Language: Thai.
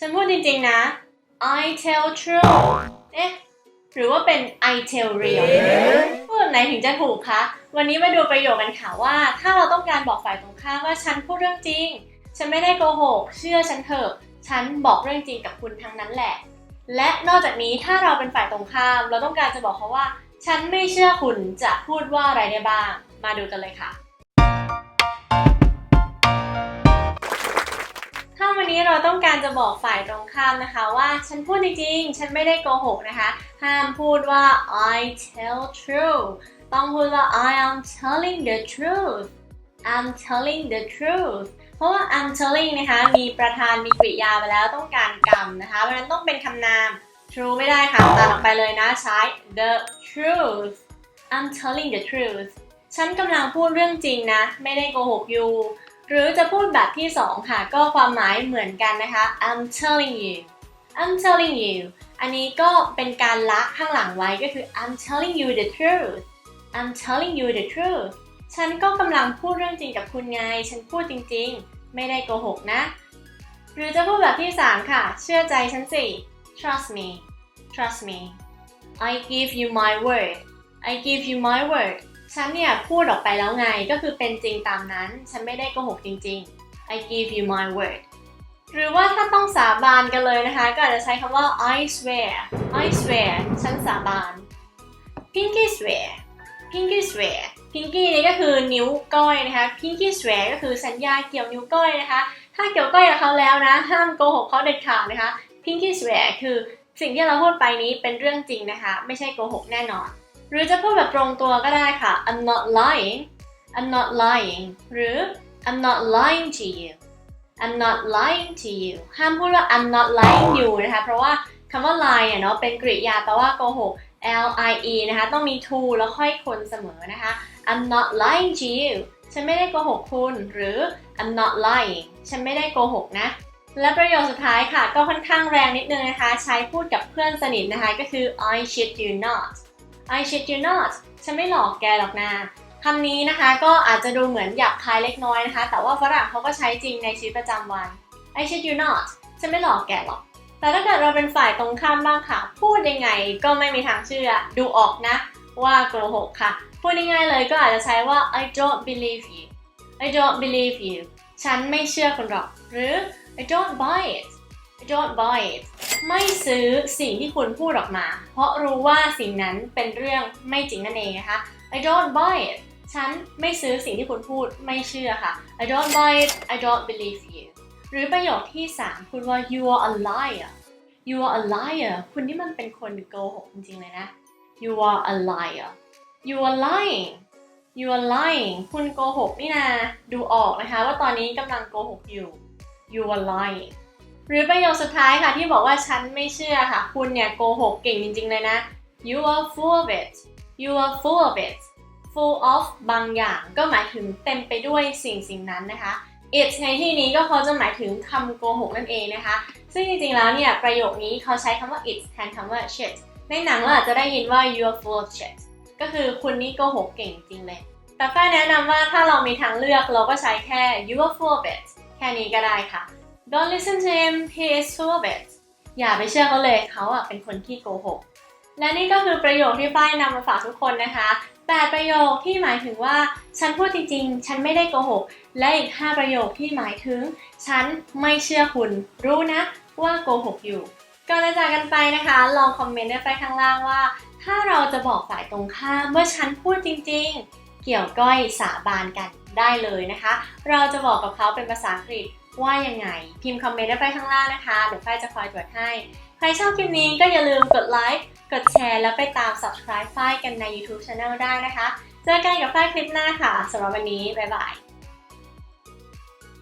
ฉันพูดจริงๆนะ I tell true เอ๊ะ หรือว่าเป็น I tell real พูดไหนถึงจะถูกคะ วันนี้มาดูประโยคกันค่ะว่า ถ้าเราต้องการบอกฝ่ายตรงข้ามว่าฉันพูดเรื่องจริง ฉันไม่ได้โกหก เชื่อฉันเถอะ ฉันบอกเรื่องจริงกับคุณทั้งนั้นแหละ และนอกจากนี้ถ้าเราเป็นฝ่ายตรงข้าม เราต้องการจะบอกเขาว่า ฉันไม่เชื่อคุณจะพูดว่าอะไรได้บ้าง มาดูกันเลยค่ะ เราต้องการจะบอกฝ่ายตรงข้ามนะคะ ว่าฉันพูดจริงๆ ฉันไม่ได้โกหกนะคะ ห้ามพูดว่า I tell true ต้องพูดว่า I am telling the truth I'm telling the truth เพราะว่า I'm telling นะคะ มีประธานมีกริยาไปแล้วต้องการกรรมนะคะเพราะฉะนั้นต้องเป็นคำนาม true ไม่ได้ค่ะตัดออกไปเลยนะใช้ the truth I'm telling the truth ฉันกำลังพูดเรื่องจริงนะ ไม่ได้โกหกอยู่ หรือจะพูดแบบที่สองค่ะ ก็ความหมายเหมือนกันนะคะ I'm telling you I'm telling you อันนี้ก็เป็นการละข้างหลังไว้ก็คือ I'm telling you the truth I'm telling you the truth ฉันก็กำลังพูดเรื่องจริงกับคุณไง ฉันพูดจริงๆ ไม่ได้โกหกนะ หรือจะพูดแบบที่ 3 ค่ะ เชื่อใจฉันสิ trust me trust me I give you my word I give you my word ฉันเนี่ยพูดออกไปแล้วไงก็คือเป็นจริงตามนั้น ฉันไม่ได้โกหกจริง ๆ I give you my word หรือว่าถ้าต้องสาบานกันเลยนะคะ ก็อาจจะใช้คำว่า I swear I swear ฉันสาบาน Pinky swear Pinky swear Pinky นี่ก็คือนิ้วก้อยนะคะ Pinky swear ก็คือสัญญาเกี่ยวนิ้วก้อยนะคะ ถ้าเกี่ยวก้อยกับเขาแล้วนะ ห้ามโกหกเขาเด็ดขาดนะคะ Pinky swear คือสิ่งที่เราพูดไปนี้เป็นเรื่องจริงนะคะ ไม่ใช่โกหกแน่นอน หรือจะพูดแบบตรงตัวก็ได้ค่ะ I'm not lying I'm not lying หรือ I'm not lying to you I'm not lying to you ห้ามพูดว่า I'm not lying you นะคะ เพราะว่าคำว่า lie เนี่ยเนาะเป็นกริยาแปลว่าโกหก L I E นะคะ ต้องมี to แล้วค่อยคนเสมอนะคะ I'm not lying to you ฉันไม่ได้โกหกคุณ หรือ I'm not lying ฉันไม่ได้โกหกนะ และประโยคสุดท้ายค่ะ ก็ค่อนข้างแรงนิดนึงนะคะ ใช้พูดกับเพื่อนสนิทนะคะ ก็คือ I shit you not I shit you not ฉันไม่หลอกแกหรอกนะคำนี้นะคะก็อาจจะดูเหมือนหยาบคายเล็กน้อยนะคะ แต่ว่าฝรั่งเขาก็ใช้จริงในชีวิตประจำวัน I shit you not ฉันไม่หลอกแกหรอก แต่ถ้าเกิดเราเป็นฝ่ายตรงข้ามบ้างค่ะ พูดยังไงก็ไม่มีทางเชื่อ ดูออกนะ ว่าโกหกค่ะ พูดง่ายๆเลยก็อาจจะใช้ว่า I don't believe you I don't believe you ฉันไม่เชื่อคุณหรอก หรือ I don't buy it I don't buy it ไม่ซื้อสิ่งที่คุณพูดออกมา เพราะรู้ว่าสิ่งนั้นเป็นเรื่องไม่จริงนั่นเองนะคะ I don't buy it ฉันไม่ซื้อสิ่งที่คุณพูดไม่เชื่อค่ะ I don't buy it I don't believe you หรือประโยคที่3พูดว่า you are a liar you are a liar คุณนี่มันเป็นคนโกหกจริงๆเลยนะ you are a liar you are lying you are lying คุณโกหกนี่นะ ดูออกนะคะว่าตอนนี้กำลังโกหกอยู่ you are lying หรือประโยคสุดท้ายค่ะที่บอกว่าฉันไม่เชื่อค่ะ คุณเนี่ยโกหกเก่งจริงๆเลยนะ you are full of it you are full of it full of บางอย่างก็หมายถึงเต็มไปด้วยสิ่งสิ่งนั้นนะคะ it ในที่นี้ก็เขาจะหมายถึงคำโกหกนั่นเองนะคะ ซึ่งจริงๆแล้วเนี่ยประโยคนี้เขาใช้คำว่า it แทนคำว่า shit ในหนังเราอาจจะได้ยินว่า you are full of shit ก็คือคุณนี่โกหกเก่งจริงเลย แต่ฝ้ายแนะนำว่าถ้าเรามีทางเลือกเราก็ใช้แค่ you are full of it แค่นี้ก็ได้ค่ะ Don't listen to him he is full of it อย่าไปเชื่อเขาเลยเขาอะเป็นคนที่โกหก และนี่ก็คือประโยคที่ฝ้ายนำมาฝากทุกคนนะคะ8ประโยคที่หมายถึงว่า ฉันพูดจริงๆ ฉันไม่ได้โกหก และอีก 5 ประโยคที่หมายถึง ฉันไม่เชื่อคุณ รู้นะว่าโกหกอยู่ก่อนจะจากกันไปนะคะ ลองคอมเมนต์ได้ไปข้างล่างว่า ถ้าเราจะบอกฝ่ายตรงข้ามว่าฉันพูดจริงๆ เกี่ยวก้อยสาบานกันได้เลยนะคะ เราจะบอกกับเขาเป็นภาษาอังกฤษ ว่ายังไง พิมพ์คอมเมนต์ได้ไปข้างล่างนะคะเดี๋ยวฝ้ายจะคอยตรวจให้ ใครชอบคลิปนี้ก็อย่าลืมกดไลค์กดแชร์แล้วไปตาม subscribe ฝ้ายกันใน YouTube Channel ได้นะคะ เจอกันกับฝ้ายคลิปหน้าค่ะสำหรับวันนี้บ๊ายบาย